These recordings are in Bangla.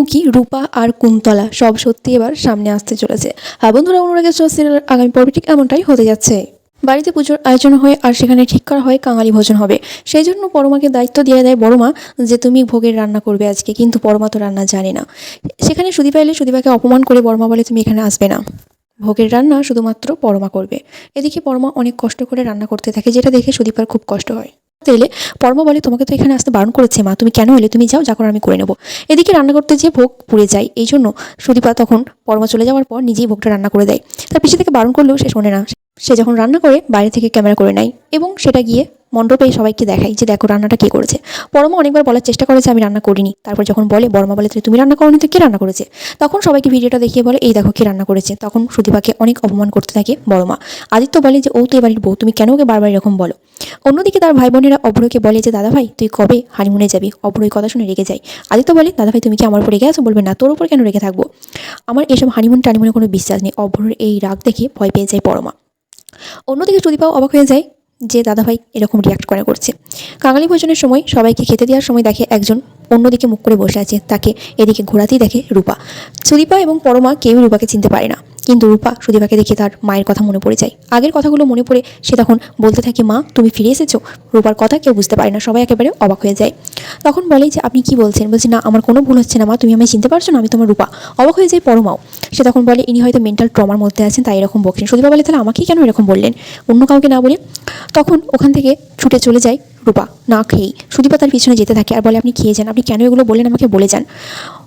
মুখোমুখি রূপা আর কুন্তলা সব সত্যি এবার সামনে আসতে চলেছে। হ্যাঁ বন্ধুরা, অনুরাগের সিরিয়ালের আগামী পর্বে ঠিক এমনটাই হতে যাচ্ছে। বাড়িতে পুজোর আয়োজন হয় আর সেখানে ঠিক করা হয় কাঙালি ভোজন হবে। সেই জন্য পরমাকে দায়িত্ব দিয়ে দেয় বড়মা যে, তুমি ভোগের রান্না করবে আজকে, কিন্তু পরমা তো রান্না জানে না। সেখানে সুদীপা এলে সুদীপাকে অপমান করে বড়মা বলে, তুমি এখানে আসবে না। ভোগের রান্না শুধুমাত্র পরমা করবে। এদিকে পরমা অনেক কষ্ট করে রান্না করতে থাকে, যেটা দেখে সুদীপার খুব কষ্ট হয়। এলে পরম বলে তোমাকে তো এখানে আসতে বারণ করেছে, মা। তুমি কেন এলে? তুমি যাও, যা করার আমি করে নেব। এদিকে রান্না করতে যেয়ে ভোগ পুড়ে যায়। এই জন্য সুদীপা তখন পরমা চলে যাওয়ার পর নিজেই ভোগটা রান্না করে দেয়। তার পিছিয়ে থেকে বারণ করলেও সে শোনে না। সে যখন রান্না করে, বাইরে থেকে ক্যামেরা করে নেয় এবং সেটা গিয়ে মণ্ডপে সবাইকে দেখাই যে দেখো রান্নাটা কে করেছে। পরমা অনেকবার বলার চেষ্টা করেছে আমি রান্না করিনি। তারপর যখন বলে, বর্মা বলে, তুমি রান্না করনি তো কে রান্না করেছে? তখন সবাইকে ভিডিওটা দেখিয়ে বলে, এই দেখো কে রান্না করেছে। তখন সুদীপাকে অনেক অপমান করতে থাকে বড়মা আদিত্য বলে যে, ও তো এ বাড়ির বউ, তুমি কেন ওকে বারবার এরকম বলো? অন্যদিকে তার ভাই বোনেরা অভ্রকে বলে যে দাদা ভাই তুই কবে হানিমুনে যাবি? অভ্র এই কথা শুনে রেগে যায়। আদিত্য বলে দাদা ভাই তুমি কি আমার উপর রেগে আছো? বলবে, না, তোর উপর কেন রেগে থাকব? আমার এসব হানিমুন টানিমুনে কোনো বিশ্বাস নেই। অভ্রের এই রাগ দেখে ভয় পেয়ে যায় পরমা। অন্যদিকে সুদীপাও অবাক হয়ে যায় যে দাদাভাই এরকম রিয়াক্ট করে করছে। কাঙালি ভোজনের সময় সবাইকে খেতে দেওয়ার সময় দেখে একজন অন্যদিকে মুখ করে বসে আছে। তাকে এদিকে ঘোরাতেই দেখে রূপা। সুদীপা এবং পরমা কেউই রূপাকে চিনতে পারে না। কিন্তু রূপা সুদীপাকে দেখে তার মায়ের কথা মনে পড়ে যায়। আগের কথাগুলো মনে পড়ে সে তখন বলতে থাকে, মা, তুমি ফিরে এসেছ? রূপার কথা কেউ বুঝতে পারে না, সবাই একেবারে অবাক হয়ে যায়। তখন বলে যে, আপনি কি বলছেন? বলছে, না, আমার কোনো ভুল হচ্ছে না, মা, তুমি আমায় চিনতে পারছ না? আমি তোমার রূপা। অবাক হয়ে যায় পরমাও। সে তখন বলে, ইনি হয়তো মেন্টাল ট্রমার মধ্যে আছেন, তাই এরকম বকছেন। সুদীপা বলে, তাহলে আমাকেই কেন এরকম বললেন? অন্য কাউকে না বলে? তখন ওখান থেকে ছুটে চলে যায় রূপা, না খেয়েই। সুদীপা তার পিছনে যেতে থাকে আর বলে, আপনি খেয়ে যান, আপনি কেন এগুলো বললেন? আমাকে বলে যান।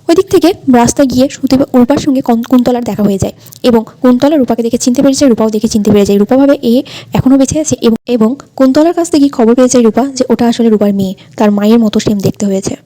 ওই দিক থেকে রাস্তায় গিয়ে সুদীপ রূপার সঙ্গে কন- কুন্তলার দেখা হয়ে যায় এবং কুন্তলা রূপাকে দেখে চিনতে পেরে যায়, রূপাও দেখে চিনতে পেরে যায়। রূপাভাবে এ এখনও বেঁচে আছে এবং এবং কুন্তলার কাছ থেকে খবর পেয়ে যায় রূপা যে ওটা আসলে রূপার মেয়ে, তার মায়ের মতো সেম দেখতে হয়েছে।